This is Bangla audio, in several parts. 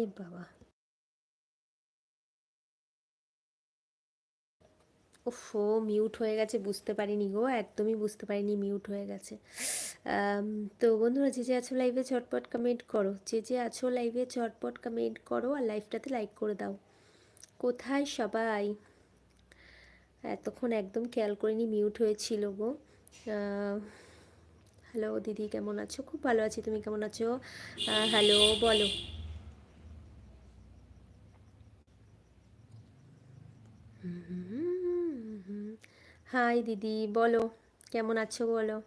এ বাবা। ওফো মিউট হয়ে গেছে, বুঝতে পারিনি গো, একদমই বুঝতে পারিনি মিউট হয়ে গেছে। তো বন্ধুরা, যে যে আছো লাইভে ঝটপট কমেন্ট করো। যে যে আছো লাইভে ঝটপট কমেন্ট করো আর লাইভটাতে লাইক করে দাও। কোথায় সবাই? এতক্ষণ একদম খেয়াল করিনি মিউট হয়েছিল গো। হ্যালো দিদি কেমন আছো? খুব ভালো আছি, তুমি কেমন আছো? হ্যালো বলো। হাই দিদি বলো কেমন আছো বলো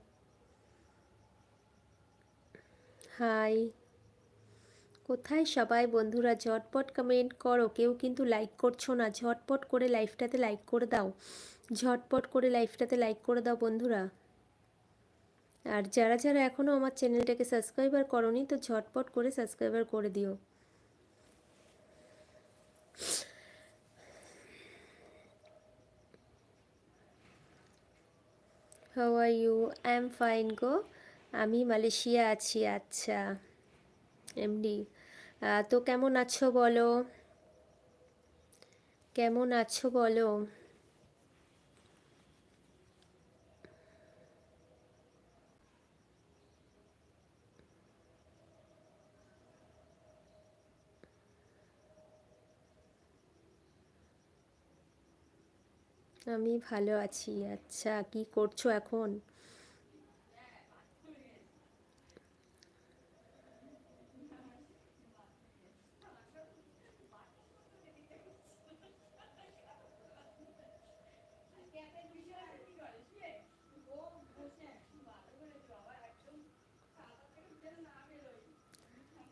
হাই কোথায় সবাই বন্ধুরা? ঝটপট কমেন্ট করো। কেউ কিন্তু লাইক করছ না। ঝটপট করে লাইফটাতে লাইক করে দাও। ঝটপট করে লাইফটাতে লাইক করে দাও বন্ধুরা। আর যারা যারা এখনও আমার চ্যানেলটাকে সাবস্ক্রাইবার করনি, তো ঝটপট করে সাবস্ক্রাইবার করে দিও। How are you I am fine গো। আমি মালয়েশিয়া আছি আচ্ছা। এমডি তো কেমন আছো বলো? কেমন আছো বলো? আমি ভালো আছি। আচ্ছা কি করছ এখন?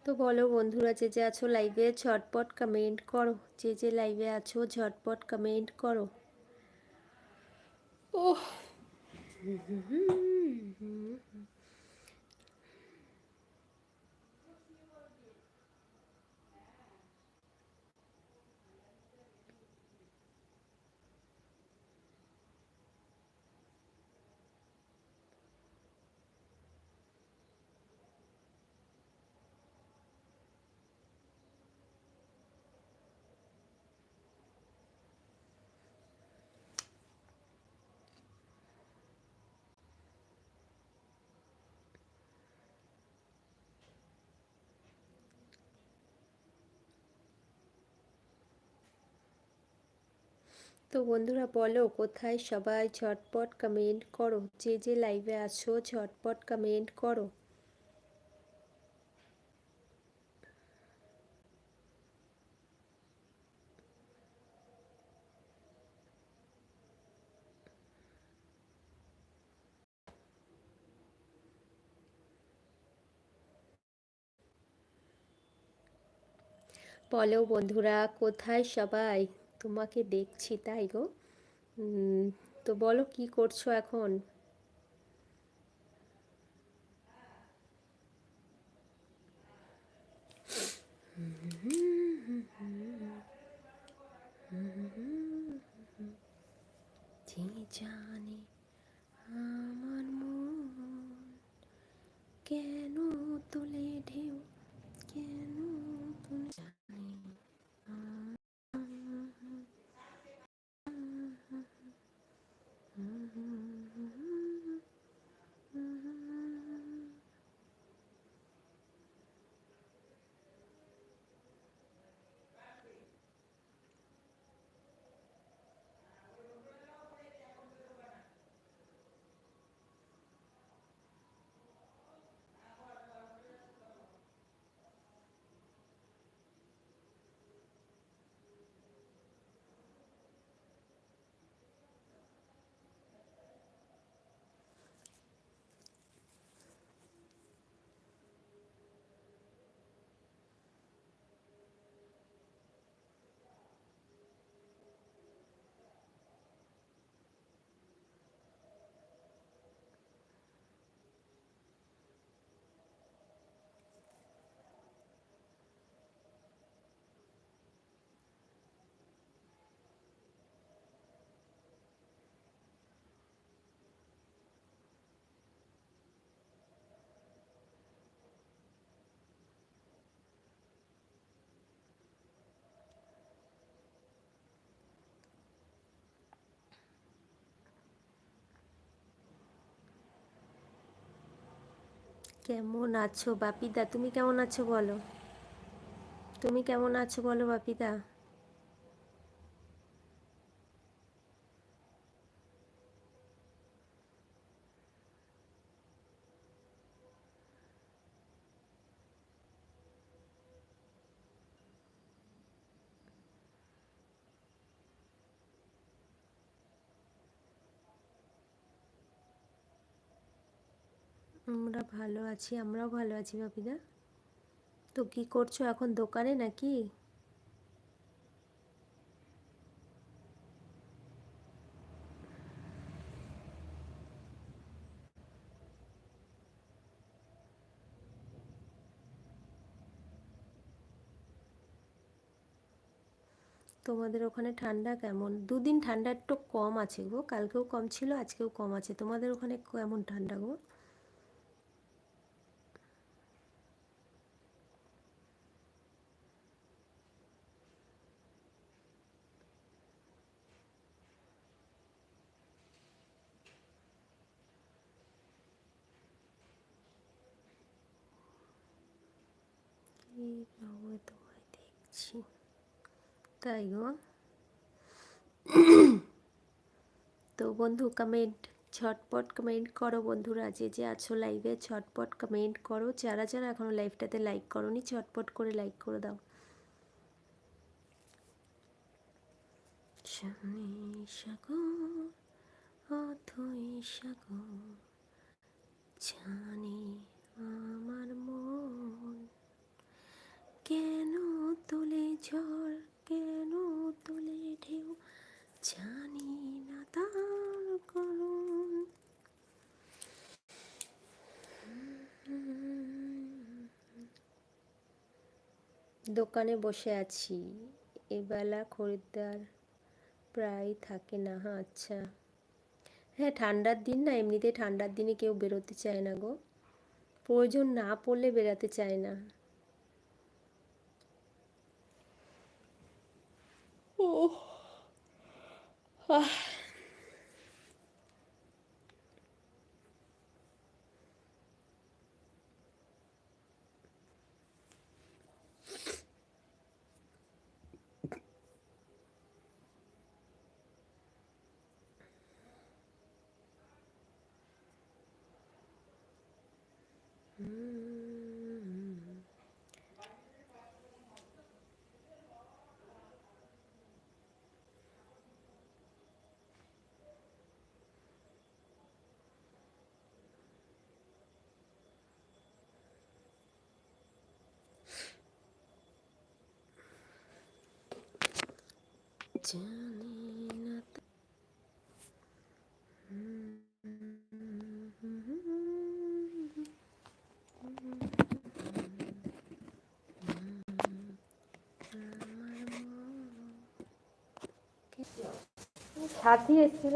তো বলো বন্ধুরা, যে যে আছো লাইভে ঝটপট কমেন্ট করো। যে যে লাইভে আছো, ঝটপট কমেন্ট করো। Oh. তো বন্ধুরা বলো, কোথায় সবাই ঝটপট কমেন্ট করো? যে যে লাইভে আছো, ঝটপট কমেন্ট করো। বলো বন্ধুরা, কোথায় সবাই? তোমাকে দেখছি তাই গো? তো বলো কি করছ এখন? জানে কেমন আছো বাপিদা? তুমি কেমন আছো বলো? তুমি কেমন আছো বলো বাপিদা? আমরা ভালো আছি, আমরাও ভালো আছি বাপিদা তো কি করছ এখন দোকানে নাকি? তোমাদের ওখানে ঠান্ডা কেমন? দুদিন ঠান্ডা একটু কম আছে গো, কালকেও কম ছিল, আজকেও কম আছে। তোমাদের ওখানে কেমন ঠান্ডা গো? এইভাবে তোমায় দেখছি তাই গো তো বন্ধু কমেন্ট ঝটপট কমেন্ট করো বন্ধুরা, যে যে আছো লাইভে ঝটপট কমেন্ট করো। যারা যারা এখনও লাইভটাতে লাইক করোনি, ঝটপট করে লাইক করে দাও। সামনে সাগর, অথই সাগর, জানি আমার মন। কেন তোলে ঝড়? কেন তোলে ঢেউ? জানি না তার করুন দোকানে বসে আছি। এবেলা খরিদ্দার প্রায় থাকে না হ্যাঁ আচ্ছা। হ্যাঁ ঠান্ডার দিন না, এমনিতে ঠান্ডার দিনে কেউ বেরোতে চায় না গো। প্রয়োজন না পড়লে বেরাতে চায় না। 哦，唉。সাথী এসেছিল।